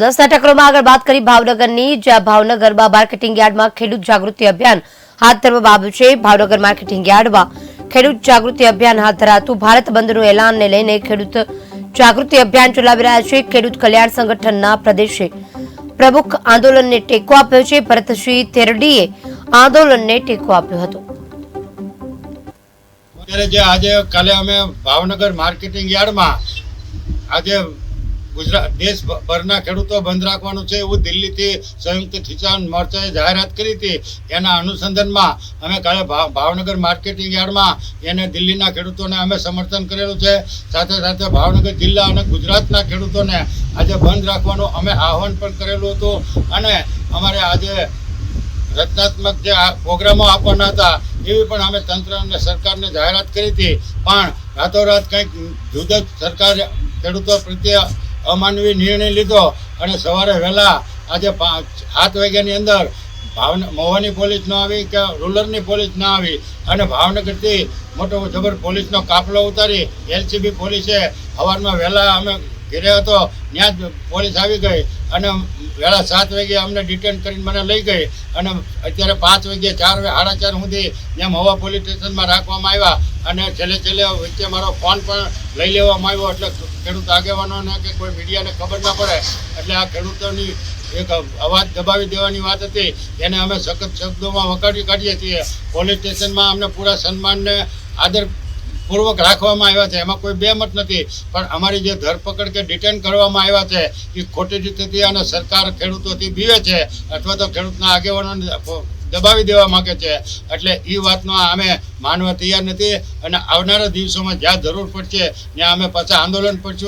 દસના ટકરોમાં આગળ વાત કરી ભાવનગરની, જ્યાં ભાવનગરમાં માર્કેટિંગ યાર્ડમાં ખેડૂત જાગૃતિ અભિયાન હાથ ધરવામાં આવ્યું છે. ભાવનગર માર્કેટિંગ યાર્ડમાં ખેડૂત જાગૃતિ અભિયાન હાથ ધરાતું ભારત બંધનું એલાનને લઈને ખેડૂત જાગૃતિ અભિયાન ચલાવી રહ્યા છે. ખેડૂત કલ્યાણ સંગઠનના પ્રદેશે પ્રમુખ આંદોલનને ટેકો આપ્યો છે. ભરતસિંહ તેરડીએ આંદોલનને ટેકો આપ્યો હતો. અત્યારે જે આજે કાલે અમે ભાવનગર માર્કેટિંગ યાર્ડમાં આજે ગુજરાત દેશભરના ખેડૂતો બંધ રાખવાનું છે એવું દિલ્હીથી સંયુક્ત કિસાન મોરચાએ જાહેરાત કરી હતી. એના અનુસંધાનમાં અમે કાલે ભાવ- ભાવનગર માર્કેટિંગ યાર્ડમાં એને દિલ્હીના ખેડૂતોને અમે સમર્થન કરેલું છે. સાથે સાથે ભાવનગર જિલ્લા અને ગુજરાતના ખેડૂતોને આજે બંધ રાખવાનું અમે આહવાન પણ કરેલું હતું. અને અમારે આજે રચનાત્મક જે પ્રોગ્રામો આપવાના હતા, એવી પણ અમે તંત્ર અને સરકારને જાહેરાત કરી હતી. પણ રાતોરાત કંઈક જુદા સરકાર ખેડૂતો પ્રત્યે અમાનવી નિર્ણય લીધો અને સવારે વહેલા આજે સાત વાગ્યાની અંદર ભાવન, મોવાની પોલીસ ન આવી કે રૂરલની પોલીસ ન આવી અને ભાવનગરથી મોટો જબર પોલીસનો કાફલો ઉતારી એલસીબી પોલીસે સવારમાં વહેલા અમે ઘેરે હતો ત્યાં જ પોલીસ આવી ગઈ અને વેળા સાત વાગે અમને ડિટેન કરીને મને લઈ ગઈ અને અત્યારે પાંચ વાગે, ચાર સાડા ચાર સુધી એમ હવા પોલીસ સ્ટેશનમાં રાખવામાં આવ્યા અને છેલ્લે છેલ્લે વચ્ચે મારો ફોન પણ લઈ લેવામાં આવ્યો. એટલે ખેડૂત આગેવાનોને કે કોઈ મીડિયાને ખબર ના પડે. એટલે આ ખેડૂતોની એક અવાજ દબાવી દેવાની વાત હતી. એને અમે સખત શબ્દોમાં વખાડી કાઢીએ છીએ. પોલીસ સ્ટેશનમાં અમને પૂરા સન્માનને આદર પૂર્વક રાખવામાં આવ્યા છે. એમાં કોઈ બેમત નથી. પણ અમારી જે ધરપકડ કે ડિટેન કરવામાં આવ્યા છે, એ ખોટી રીતેથી અને સરકાર ખેડૂતોથી બીવે છે અથવા તો ખેડૂતના આગેવાનોને દબાવી દેવા માંગે છે. એટલે એ વાતનો અમે માનવા તૈયાર નથી અને આવનારા દિવસોમાં જ્યાં જરૂર પડશે, ત્યાં અમે પાછા આંદોલન કરશું